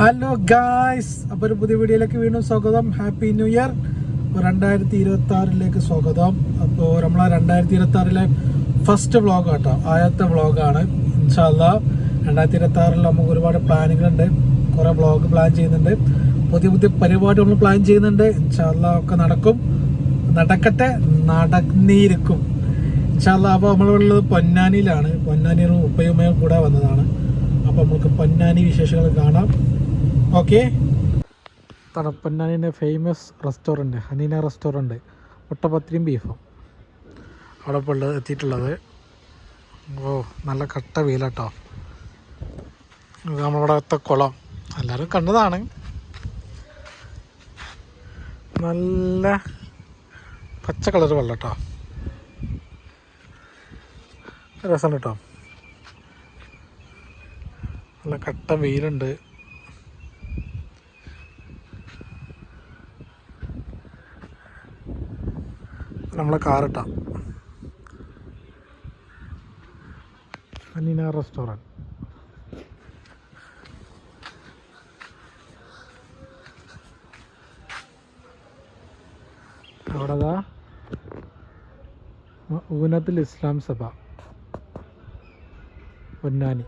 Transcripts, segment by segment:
Hello guys അപ്പോൾ ഒരു പുതിയ വീഡിയോയിലേക്ക് വീണ്ടും സ്വാഗതം. ഹാപ്പി ന്യൂ ഇയർ അപ്പോൾ രണ്ടായിരത്തി ഇരുപത്തി ആറിലേക്ക് സ്വാഗതം. അപ്പോൾ നമ്മൾ രണ്ടായിരത്തി ഇരുപത്തി ആറിലെ ഫസ്റ്റ് വ്ളോഗ് കേട്ടോ ആദ്യത്തെ വ്ളോഗാണ് ഇൻഷാല്ല രണ്ടായിരത്തി ഇരുപത്തി ആറിൽ നമുക്ക് ഒരുപാട് പ്ലാനുകളുണ്ട്. കുറേ വ്ളോഗ് പ്ലാൻ ചെയ്യുന്നുണ്ട്. പുതിയ പുതിയ പരിപാടി നമ്മൾ പ്ലാൻ ചെയ്യുന്നുണ്ട്. ഇൻഷാല്ല ഒക്കെ നടക്കും. നടക്കട്ടെ നടന്നിരിക്കും ഇൻഷാല്ല അപ്പോൾ നമ്മളുള്ളത് പൊന്നാനിയിലാണ്. പൊന്നാനിയിൽ ഉപ്പയുമ്മയും കൂടെ വന്നതാണ്. അപ്പോൾ നമുക്ക് പൊന്നാനി വിശേഷങ്ങൾ കാണാം. ഓക്കെ. തണുപ്പന്നാനിന്റെ ഫേമസ് റെസ്റ്റോറന്റ് ഹനീന റെസ്റ്റോറന്റ് മുട്ടപ്പത്തിരിയും ബീഫും അവിടെ ഇപ്പോൾ എത്തിയിട്ടുള്ളത്. ഓ നല്ല കട്ട വെയിലാട്ടോ. ഇത് നമ്മളിവിടത്തെ കുളം. എല്ലാവരും കണ്ടതാണ്. നല്ല പച്ച കളർ വെള്ളം കേട്ടോ കേട്ടോ. നല്ല കട്ട വെയിലുണ്ട്. നമ്മളെ കാറിട്ട അനീന റെസ്റ്റോറന്റ്. അവിടെതാ? ഊനത്തിൽ ഇസ്ലാം സഭ. പൊന്നാനി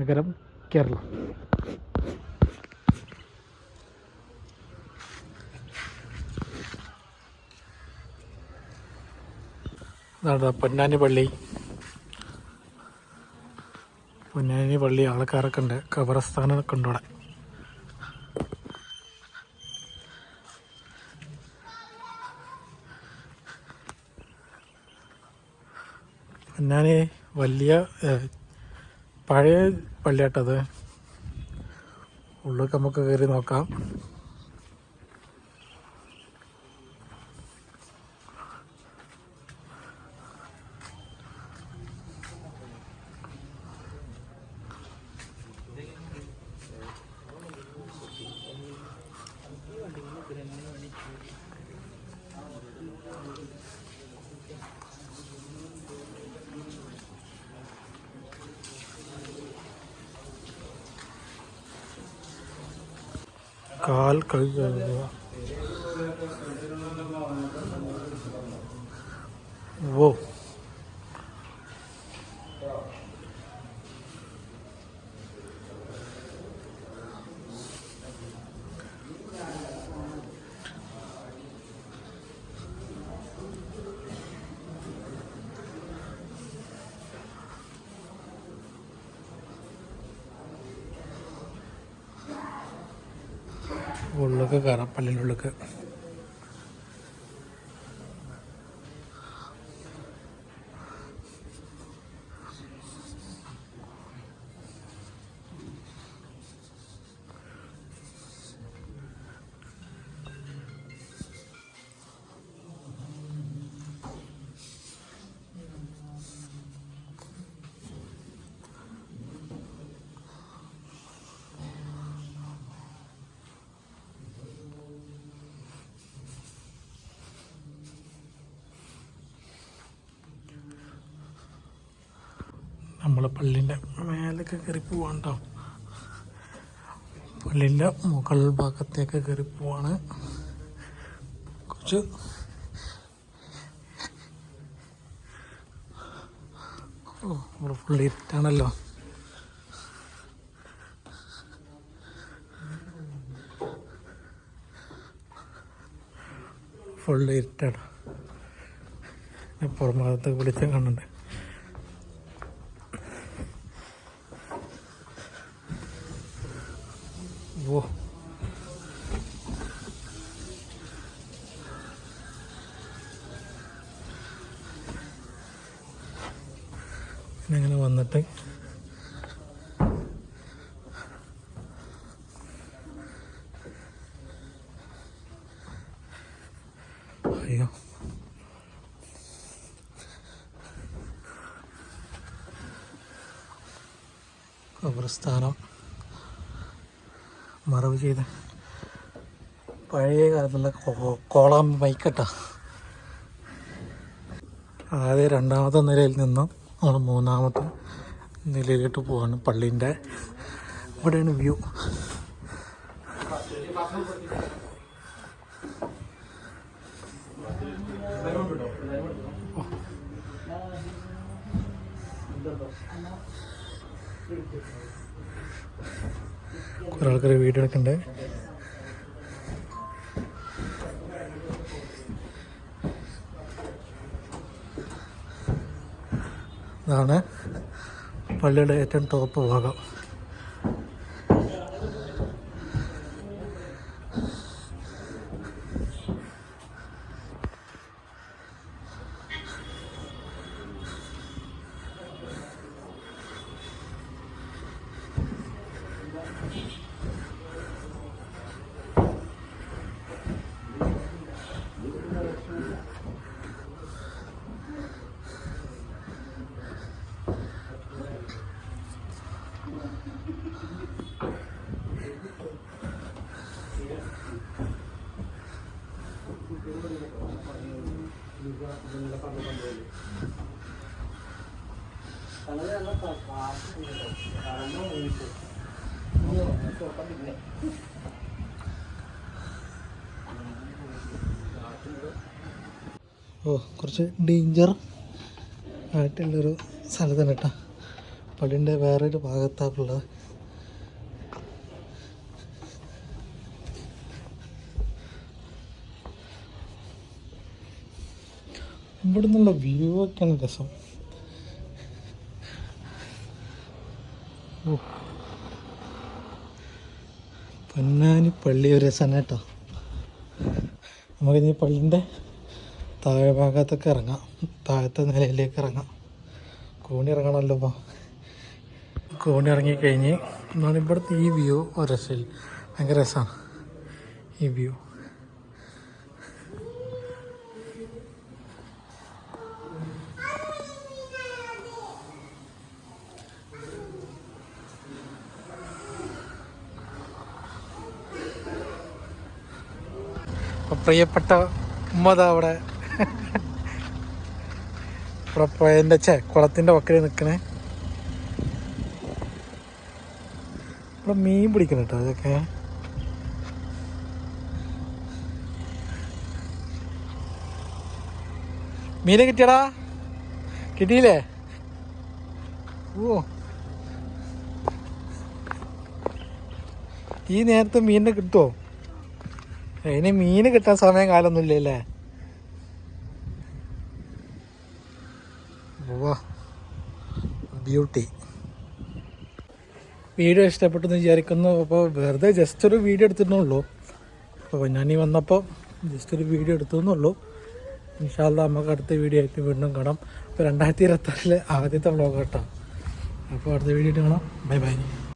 നഗരം കേരളം. അതാണ് പൊന്നാനി പള്ളി? പൊന്നാനി പള്ളി ആൾക്കാരൊക്കെ ഉണ്ട്. ഖബറസ്ഥാനൊക്കെ ഉണ്ട് അവിടെ പൊന്നാനി വലിയ പഴയ പള്ളിയാട്ടത്. ഉള്ളിലേക്ക് നമുക്ക് കയറി നോക്കാം. കാൽ കഴുകുക ഓ ഉള്ളൊക്കെ കയറാം പള്ളിന്റെ ഉള്ളിലേക്ക് നമ്മൾ പള്ളിന്റെ മേലൊക്കെ കയറി പോവാണ് പള്ളിന്റെ മുകൾ ഭാഗത്തേക്ക് കയറി പോവാണ്. കുറച്ച് ഓ ഇവിടെ ഇട്ടാണല്ലോ ഇരുട്ടാണല്ലോ ഫുള്ള് ഇരുട്ടാണ്. പുറം ഭാഗത്തേക്ക് വിളിച്ചാൽ കാണുന്നുണ്ട്. ഓ ഇങ്ങനെ വന്നിട്ട് അയ്യോ. ഖബർസ്ഥാനം മറവ് ചെയ്ത്. പഴയ കാലത്തുള്ള കോളം ബൈക്കട്ടാ അതായത് രണ്ടാമത്തെ നിലയിൽ നിന്നും നമ്മൾ മൂന്നാമത്തെ നിലയിലോട്ട് പോവാണ് പള്ളീന്റെ ഇവിടെയാണ് വ്യൂ. കുറെ ആൾക്കാർ വീഡിയോ എടുക്കണ്ടേ? ഇതാണ് പള്ളിയുടെ ഏറ്റവും ടോപ്പ് ഭാഗം. ഓ കുറച്ച് ഡേഞ്ചർ ആയിട്ടുള്ളൊരു സ്ഥലത്താണ് കേട്ടോ പള്ളിന്റെ വേറൊരു ഭാഗത്താണുള്ളത് ഇവിടെ നിന്നുള്ള വ്യൂ ഒക്കെയാണ് രസം. പൊന്നാനി പള്ളി ഒരു രസമാണ് കേട്ടോ. നമുക്ക് ഇനി പള്ളിന്റെ താഴെ ഭാഗത്തൊക്കെ ഇറങ്ങാം. താഴത്തെ നിലയിലേക്ക് ഇറങ്ങാം. കൂണി ഇറങ്ങണമല്ലോ ഇപ്പോൾ കൂണി ഇറങ്ങിക്കഴിഞ്ഞ് എന്നാണ് ഇവിടുത്തെ ഈ വ്യൂ ഒരു രസമില്ല. ഭയങ്കര രസമാണ്. ഈ വ്യൂ പ്രിയപ്പെട്ട ഉമ്മത അവിടെ. ഇവിടെ പുഴന്റെ ചേ കുളത്തിന്റെ വക്കൽ നിൽക്കണേ. ഇവിടെ മീൻ പിടിക്കണം കേട്ടോ അതൊക്കെ മീനെ കിട്ടിയടാ? കിട്ടിയില്ലേ? ഓ. ഈ നേരത്തെ മീനിനെ കിട്ടുമോ അതിന് മീന് കിട്ടാൻ സമയം കാലൊന്നും ഇല്ലല്ലേ ബ്യൂട്ടി. വീഡിയോ ഇഷ്ടപ്പെട്ടെന്ന് വിചാരിക്കുന്നു. അപ്പോൾ വെറുതെ ജസ്റ്റ് ഒരു വീഡിയോ എടുത്തിട്ടുള്ളൂ അപ്പോൾ ഈ വന്നപ്പോൾ ജസ്റ്റ് ഒരു വീഡിയോ എടുത്തുന്നുള്ളൂ ഇൻഷാല്ല നമുക്ക് അടുത്ത വീഡിയോ ആയിട്ട് വീണ്ടും കാണാം. അപ്പോൾ രണ്ടായിരത്തി ഇരുപത്താറിലെ ആദ്യത്തെ വ്ളോഗ് കേട്ടോ. അപ്പോൾ അടുത്ത വീഡിയോ ആയിട്ട് കാണാം. Bye bye.